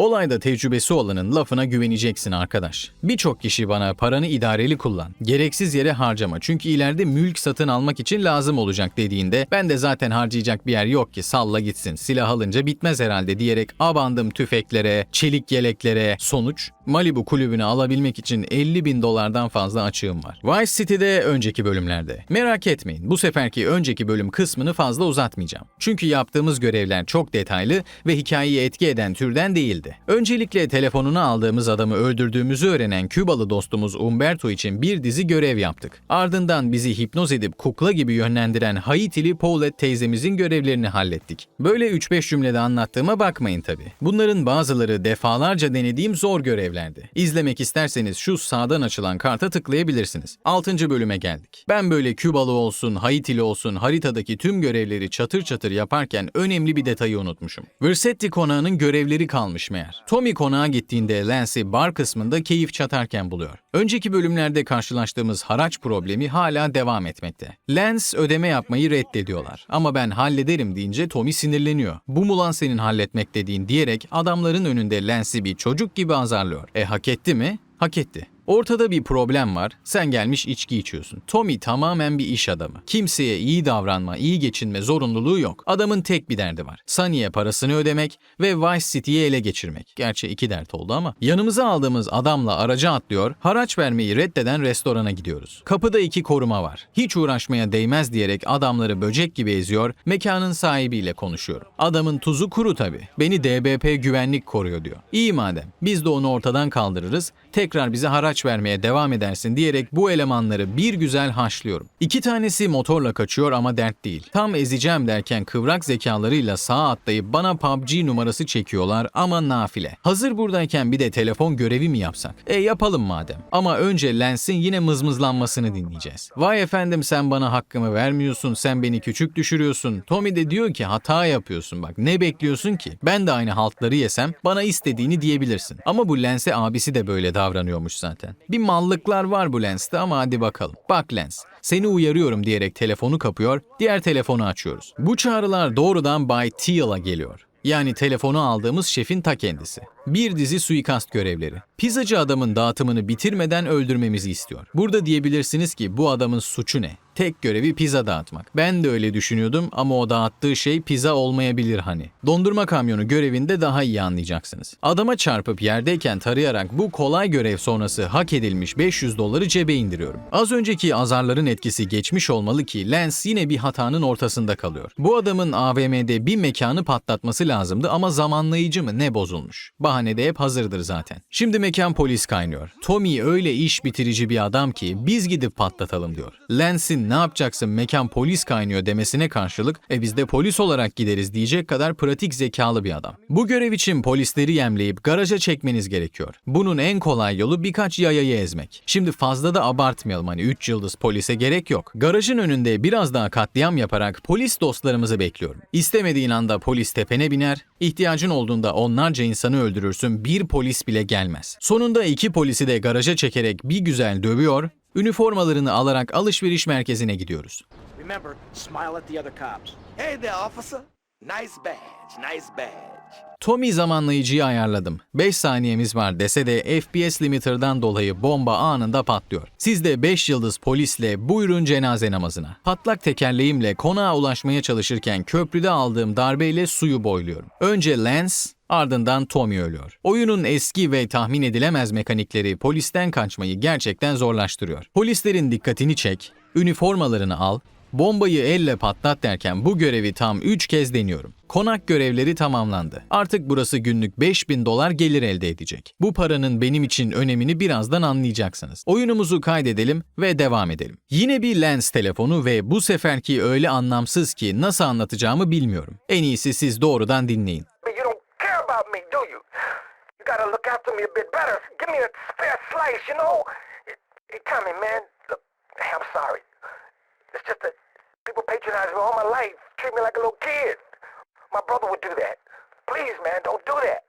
Olayda tecrübesi olanın lafına güveneceksin arkadaş. Birçok kişi bana paranı idareli kullan. Gereksiz yere harcama çünkü ileride mülk satın almak için lazım olacak dediğinde ben de zaten harcayacak bir yer yok ki salla gitsin. Silah alınca bitmez herhalde diyerek abandım tüfeklere, çelik yeleklere. Sonuç Malibu kulübünü alabilmek için 50 bin dolardan fazla açığım var. Vice City'de önceki bölümlerde. Merak etmeyin bu seferki önceki bölüm kısmını fazla uzatmayacağım. Çünkü yaptığımız görevler çok detaylı ve hikayeyi etki eden türden değildi. Öncelikle telefonunu aldığımız adamı öldürdüğümüzü öğrenen Kübalı dostumuz Umberto için bir dizi görev yaptık. Ardından bizi hipnoz edip kukla gibi yönlendiren Haitili Paulette teyzemizin görevlerini hallettik. Böyle 3-5 cümlede anlattığıma bakmayın tabi. Bunların bazıları defalarca denediğim zor görevlerdi. İzlemek isterseniz şu sağdan açılan karta tıklayabilirsiniz. 6. bölüme geldik. Ben böyle Kübalı olsun, Haitili olsun haritadaki tüm görevleri çatır çatır yaparken önemli bir detayı unutmuşum. Versetti konağının görevleri kalmış meğer. Tommy konağa gittiğinde Lance'i bar kısmında keyif çatarken buluyor. Önceki bölümlerde karşılaştığımız haraç problemi hala devam etmekte. Lance ödeme yapmayı reddediyorlar. Ama ben hallederim deyince Tommy sinirleniyor. Bu mu lan senin halletmek dediğin diyerek adamların önünde Lance'i bir çocuk gibi azarlıyor. E hak etti mi? Hak etti. Ortada bir problem var. Sen gelmiş içki içiyorsun. Tommy tamamen bir iş adamı. Kimseye iyi davranma, iyi geçinme zorunluluğu yok. Adamın tek bir derdi var. Sunny'e parasını ödemek ve Vice City'yi ele geçirmek. Gerçi iki dert oldu ama. Yanımıza aldığımız adamla araca atlıyor, haraç vermeyi reddeden restorana gidiyoruz. Kapıda iki koruma var. Hiç uğraşmaya değmez diyerek adamları böcek gibi eziyor, mekanın sahibiyle konuşuyorum. Adamın tuzu kuru tabii. Beni DBP güvenlik koruyor diyor. İyi madem. Biz de onu ortadan kaldırırız, tekrar bize haraç vermeye devam edersin diyerek bu elemanları bir güzel haşlıyorum. İki tanesi motorla kaçıyor ama dert değil. Tam ezeceğim derken kıvrak zekalarıyla sağa atlayıp bana PUBG numarası çekiyorlar ama nafile. Hazır buradayken bir de telefon görevi mi yapsak? E yapalım madem. Ama önce Lens'in yine mızmızlanmasını dinleyeceğiz. Vay efendim sen bana hakkımı vermiyorsun, sen beni küçük düşürüyorsun. Tommy de diyor ki hata yapıyorsun bak. Ne bekliyorsun ki? Ben de aynı haltları yesem bana istediğini diyebilirsin. Ama bu Lens'e abisi de böyle davranıyormuş zaten. Bir mallıklar var bu Lens'te ama hadi bakalım. Bak Lens, seni uyarıyorum diyerek telefonu kapıyor, diğer telefonu açıyoruz. Bu çağrılar doğrudan Bay Teal'a geliyor. Yani telefonu aldığımız şefin ta kendisi. Bir dizi suikast görevleri. Pizzacı adamın dağıtımını bitirmeden öldürmemizi istiyor. Burada diyebilirsiniz ki bu adamın suçu ne? Tek görevi pizza dağıtmak. Ben de öyle düşünüyordum ama o dağıttığı şey pizza olmayabilir hani. Dondurma kamyonu görevinde daha iyi anlayacaksınız. Adama çarpıp yerdeyken tarayarak bu kolay görev sonrası hak edilmiş 500 doları cebe indiriyorum. Az önceki azarların etkisi geçmiş olmalı ki Lance yine bir hatanın ortasında kalıyor. Bu adamın AVM'de bir mekanı patlatması lazımdı ama zamanlayıcı mı ne bozulmuş. Bahane de hep hazırdır zaten. Şimdi mekan polis kaynıyor. Tommy öyle iş bitirici bir adam ki biz gidip patlatalım diyor. Lance'in ne yapacaksın mekan polis kaynıyor demesine karşılık e biz de polis olarak gideriz diyecek kadar pratik zekalı bir adam. Bu görev için polisleri yemleyip garaja çekmeniz gerekiyor. Bunun en kolay yolu birkaç yayayı ezmek. Şimdi fazla da abartmayalım hani 3 yıldız polise gerek yok. Garajın önünde biraz daha katliam yaparak polis dostlarımızı bekliyorum. İstemediğin anda polis tepene biner, ihtiyacın olduğunda onlarca insanı öldürürsün bir polis bile gelmez. Sonunda iki polisi de garaja çekerek bir güzel dövüyor, üniformalarını alarak alışveriş merkezine gidiyoruz. Remember, smile at the other cops. Hey there, officer. Nice badge, nice badge. Tommy zamanlayıcıyı ayarladım. 5 saniyemiz var dese de FPS limiter'dan dolayı bomba anında patlıyor. Siz de 5 yıldız polisle buyurun cenaze namazına. Patlak tekerleğimle konağa ulaşmaya çalışırken köprüde aldığım darbeyle suyu boyluyorum. Önce Lance, Ardından Tommy ölüyor. Oyunun eski ve tahmin edilemez mekanikleri polisten kaçmayı gerçekten zorlaştırıyor. Polislerin dikkatini çek, üniformalarını al, bombayı elle patlat derken bu görevi tam 3 kez deniyorum. Konak görevleri tamamlandı. Artık burası günlük 5000 dolar gelir elde edecek. Bu paranın benim için önemini birazdan anlayacaksınız. Oyunumuzu kaydedelim ve devam edelim. Yine bir lens telefonu ve bu seferki öyle anlamsız ki nasıl anlatacağımı bilmiyorum. En iyisi siz doğrudan dinleyin. Me, do you? You gotta look after me a bit better. Give me a fair slice, you know? Hey, Tommy, man, look, hey, I'm sorry. It's just that people patronize me all my life, treat me like a little kid. My brother would do that. Please, man, don't do that.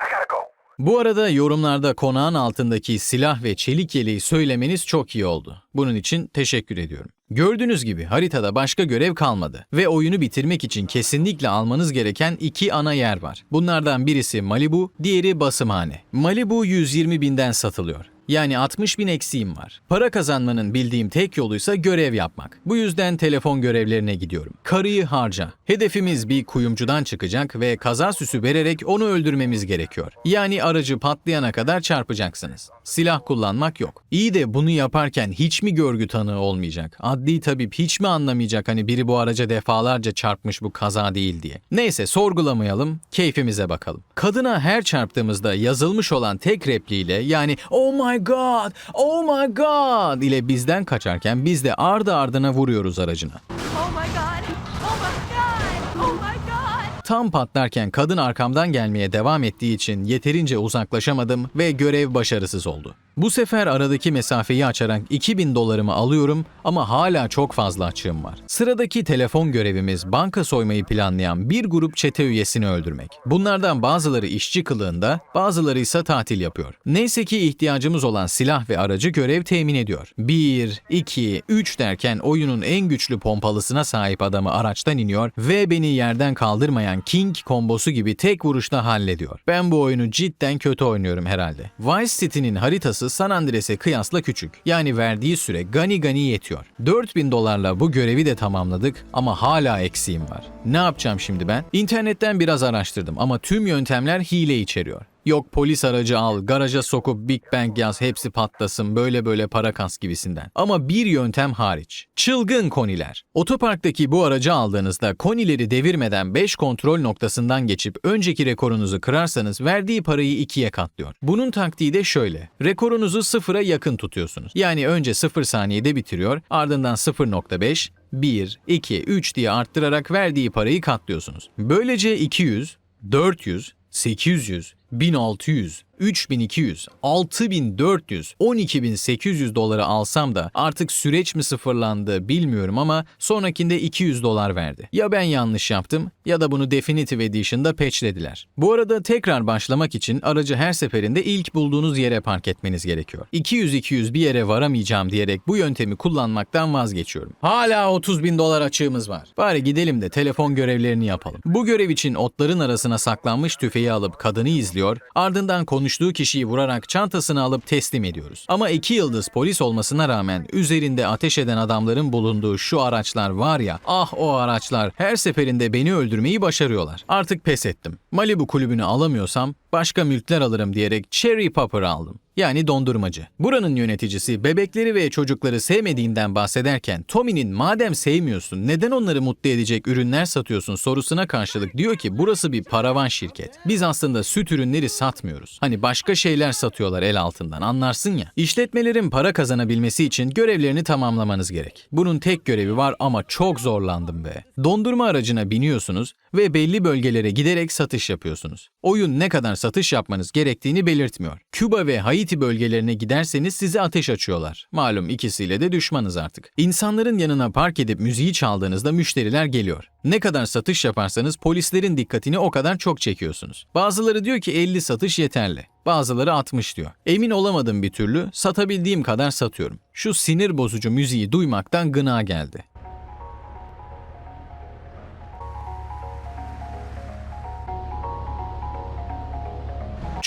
I gotta go. Bu arada yorumlarda konağın altındaki silah ve çelik yeleği söylemeniz çok iyi oldu. Bunun için teşekkür ediyorum. Gördüğünüz gibi haritada başka görev kalmadı ve oyunu bitirmek için kesinlikle almanız gereken iki ana yer var. Bunlardan birisi Malibu, diğeri basımhane. Malibu 120 binden satılıyor. Yani 60 bin eksiğim var. Para kazanmanın bildiğim tek yoluysa görev yapmak. Bu yüzden telefon görevlerine gidiyorum. Karıyı harca. Hedefimiz bir kuyumcudan çıkacak ve kaza süsü vererek onu öldürmemiz gerekiyor. Yani aracı patlayana kadar çarpacaksınız. Silah kullanmak yok. İyi de bunu yaparken hiç mi görgü tanığı olmayacak? Adli tabip hiç mi anlamayacak hani biri bu araca defalarca çarpmış bu kaza değil diye? Neyse sorgulamayalım, keyfimize bakalım. Kadına her çarptığımızda yazılmış olan tek repliğiyle yani oh my god, oh my god ile bizden kaçarken biz de ardı ardına vuruyoruz aracına. Oh my god! Oh my god! Oh my god! Tam patlarken kadın arkamdan gelmeye devam ettiği için yeterince uzaklaşamadım ve görev başarısız oldu. Bu sefer aradaki mesafeyi açarak 2000 dolarımı alıyorum ama hala çok fazla açığım var. Sıradaki telefon görevimiz banka soymayı planlayan bir grup çete üyesini öldürmek. Bunlardan bazıları işçi kılığında, bazıları ise tatil yapıyor. Neyse ki ihtiyacımız olan silah ve aracı görev temin ediyor. 1, 2, 3 derken oyunun en güçlü pompalısına sahip adamı araçtan iniyor ve beni yerden kaldırmayan King kombosu gibi tek vuruşta hallediyor. Ben bu oyunu cidden kötü oynuyorum herhalde. Vice City'nin haritası San Andreas'e kıyasla küçük. Yani verdiği süre gani gani yetiyor. 4000 dolarla bu görevi de tamamladık ama hala eksiğim var. Ne yapacağım şimdi ben? İnternetten biraz araştırdım ama tüm yöntemler hile içeriyor. Yok polis aracı al, garaja sokup Big Bang yaz hepsi patlasın böyle böyle para kas gibisinden. Ama bir yöntem hariç. Çılgın koniler. Otoparktaki bu aracı aldığınızda konileri devirmeden 5 kontrol noktasından geçip önceki rekorunuzu kırarsanız verdiği parayı ikiye katlıyor. Bunun taktiği de şöyle. Rekorunuzu sıfıra yakın tutuyorsunuz. Yani önce 0 saniyede bitiriyor, ardından 0.5, 1, 2, 3 diye arttırarak verdiği parayı katlıyorsunuz. Böylece 200, 400, 800, 1600, 3200, 6400, 12800 doları alsam da artık süreç mi sıfırlandı bilmiyorum ama sonrakinde 200 dolar verdi. Ya ben yanlış yaptım ya da bunu Definitive Edition'da patchlediler. Bu arada tekrar başlamak için aracı her seferinde ilk bulduğunuz yere park etmeniz gerekiyor. 200-200 bir yere varamayacağım diyerek bu yöntemi kullanmaktan vazgeçiyorum. Hala 30 bin dolar açığımız var. Bari gidelim de telefon görevlerini yapalım. Bu görev için otların arasına saklanmış tüfeği alıp kadını izliyor, ardından konuştuğu kişiyi vurarak çantasını alıp teslim ediyoruz. Ama iki yıldız polis olmasına rağmen üzerinde ateş eden adamların bulunduğu şu araçlar var ya, ah o araçlar her seferinde beni öldürmeyi başarıyorlar. Artık pes ettim. Malibu kulübünü alamıyorsam başka mülkler alırım diyerek Cherry Popper aldım. Yani dondurmacı. Buranın yöneticisi bebekleri ve çocukları sevmediğinden bahsederken Tommy'nin madem sevmiyorsun neden onları mutlu edecek ürünler satıyorsun sorusuna karşılık diyor ki burası bir paravan şirket. Biz aslında süt ürünleri satmıyoruz. Hani başka şeyler satıyorlar el altından anlarsın ya. İşletmelerin para kazanabilmesi için görevlerini tamamlamanız gerek. Bunun tek görevi var ama çok zorlandım be. Dondurma aracına biniyorsunuz ve belli bölgelere giderek satış yapıyorsunuz. Oyun ne kadar satış yapmanız gerektiğini belirtmiyor. Küba ve Haiti bölgelerine giderseniz size ateş açıyorlar. Malum ikisiyle de düşmanız artık. İnsanların yanına park edip müziği çaldığınızda müşteriler geliyor. Ne kadar satış yaparsanız polislerin dikkatini o kadar çok çekiyorsunuz. Bazıları diyor ki 50 satış yeterli. Bazıları 60 diyor. Emin olamadım bir türlü, satabildiğim kadar satıyorum. Şu sinir bozucu müziği duymaktan gına geldi.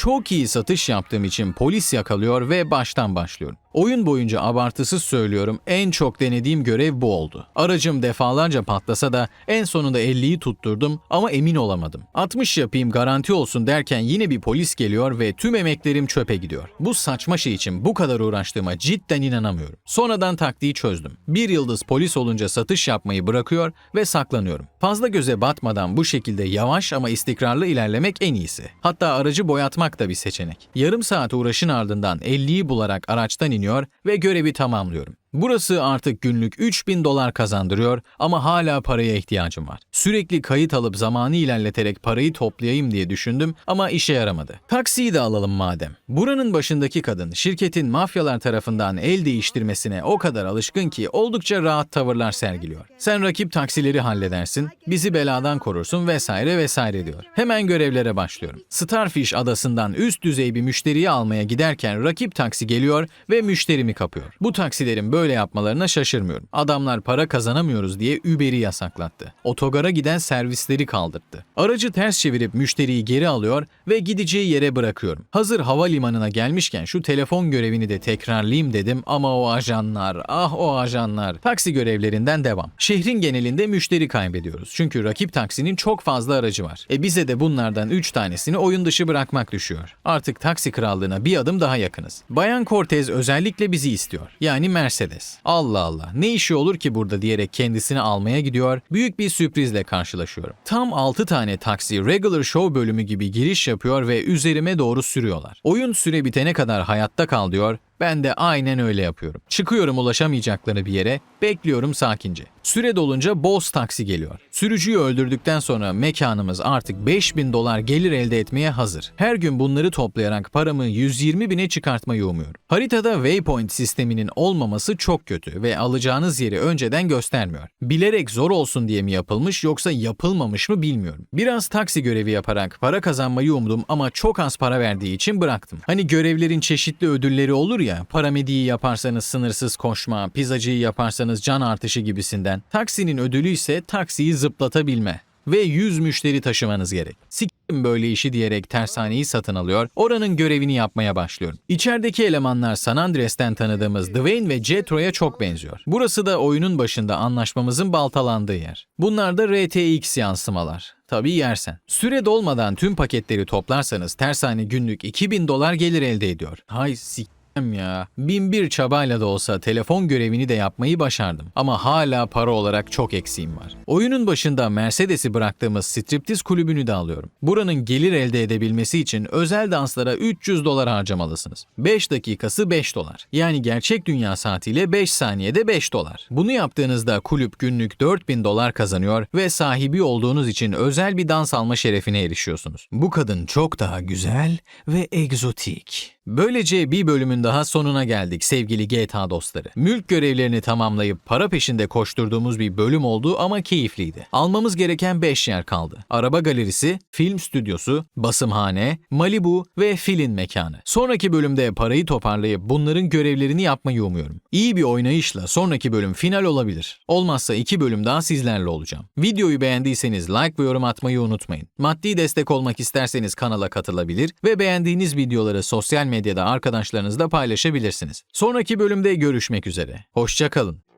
Çok iyi satış yaptığım için polis yakalıyor ve baştan başlıyorum. Oyun boyunca abartısız söylüyorum en çok denediğim görev bu oldu. Aracım defalarca patlasa da en sonunda 50'yi tutturdum ama emin olamadım. 60 yapayım garanti olsun derken yine bir polis geliyor ve tüm emeklerim çöpe gidiyor. Bu saçma şey için bu kadar uğraştığıma cidden inanamıyorum. Sonradan taktiği çözdüm. Bir yıldız polis olunca satış yapmayı bırakıyor ve saklanıyorum. Fazla göze batmadan bu şekilde yavaş ama istikrarlı ilerlemek en iyisi. Hatta aracı boyatmak da bir seçenek. Yarım saat uğraşın ardından 50'yi bularak araçtan iniyor ve görevi tamamlıyorum. Burası artık günlük 3000 dolar kazandırıyor ama hala paraya ihtiyacım var. Sürekli kayıt alıp zamanı ilerleterek parayı toplayayım diye düşündüm ama işe yaramadı. Taksiyi de alalım madem. Buranın başındaki kadın şirketin mafyalar tarafından el değiştirmesine o kadar alışkın ki oldukça rahat tavırlar sergiliyor. Sen rakip taksileri halledersin, bizi beladan korursun vesaire vesaire diyor. Hemen görevlere başlıyorum. Starfish adasından üst düzey bir müşteriyi almaya giderken rakip taksi geliyor ve müşterimi kapıyor. Bu taksilerin böyle yapmalarına şaşırmıyorum. Adamlar para kazanamıyoruz diye Uber'i yasaklattı. Otogara giden servisleri kaldırdı. Aracı ters çevirip müşteriyi geri alıyor ve gideceği yere bırakıyorum. Hazır havalimanına gelmişken şu telefon görevini de tekrarlayayım dedim ama o ajanlar, ah o ajanlar. Taksi görevlerinden devam. Şehrin genelinde müşteri kaybediyoruz. Çünkü rakip taksinin çok fazla aracı var. E bize de bunlardan 3 tanesini oyun dışı bırakmak düşüyor. Artık taksi krallığına bir adım daha yakınız. Bayan Cortez özellikle bizi istiyor. Yani Mercedes. Allah Allah ne işi olur ki burada diyerek kendisini almaya gidiyor. Büyük bir sürprizle karşılaşıyorum. Tam 6 tane taksi regular show bölümü gibi giriş yapıyor ve üzerime doğru sürüyorlar. Oyun süre bitene kadar hayatta kal diyor. Ben de aynen öyle yapıyorum. Çıkıyorum ulaşamayacakları bir yere, bekliyorum sakince. Süre dolunca Boss taksi geliyor. Sürücüyü öldürdükten sonra mekanımız artık 5000 dolar gelir elde etmeye hazır. Her gün bunları toplayarak paramı 120 bine çıkartmayı umuyorum. Haritada waypoint sisteminin olmaması çok kötü ve alacağınız yeri önceden göstermiyor. Bilerek zor olsun diye mi yapılmış yoksa yapılmamış mı bilmiyorum. Biraz taksi görevi yaparak para kazanmayı umdum ama çok az para verdiği için bıraktım. Hani görevlerin çeşitli ödülleri olur ya, paramediği yaparsanız sınırsız koşma, pizzacıyı yaparsanız can artışı gibisinden. Taksinin ödülü ise taksiyi zıplatabilme ve 100 müşteri taşımanız gerek. Sikim böyle işi diyerek tersaneyi satın alıyor, oranın görevini yapmaya başlıyorum. İçerideki elemanlar San Andreas'ten tanıdığımız Dwayne ve Jetro'ya çok benziyor. Burası da oyunun başında anlaşmamızın baltalandığı yer. Bunlar da RTX yansımalar. Tabii yersen. Süre dolmadan tüm paketleri toplarsanız tersane günlük 2000 dolar gelir elde ediyor. Hay sik ya. Bin bir çabayla da olsa telefon görevini de yapmayı başardım. Ama hala para olarak çok eksiğim var. Oyunun başında Mercedes'i bıraktığımız striptiz kulübünü de alıyorum. Buranın gelir elde edebilmesi için özel danslara 300 dolar harcamalısınız. 5 dakikası 5 dolar. Yani gerçek dünya saatiyle 5 saniyede 5 dolar. Bunu yaptığınızda kulüp günlük 4000 dolar kazanıyor ve sahibi olduğunuz için özel bir dans alma şerefine erişiyorsunuz. Bu kadın çok daha güzel ve egzotik. Böylece bir bölümün daha sonuna geldik sevgili GTA dostları. Mülk görevlerini tamamlayıp para peşinde koşturduğumuz bir bölüm oldu ama keyifliydi. Almamız gereken 5 yer kaldı. Araba galerisi, film stüdyosu, basımhane, Malibu ve filin mekanı. Sonraki bölümde parayı toparlayıp bunların görevlerini yapmayı umuyorum. İyi bir oynayışla sonraki bölüm final olabilir. Olmazsa iki bölüm daha sizlerle olacağım. Videoyu beğendiyseniz like ve yorum atmayı unutmayın. Maddi destek olmak isterseniz kanala katılabilir ve beğendiğiniz videoları sosyal medyada arkadaşlarınızla paylaşabilirsiniz. Sonraki bölümde görüşmek üzere. Hoşçakalın.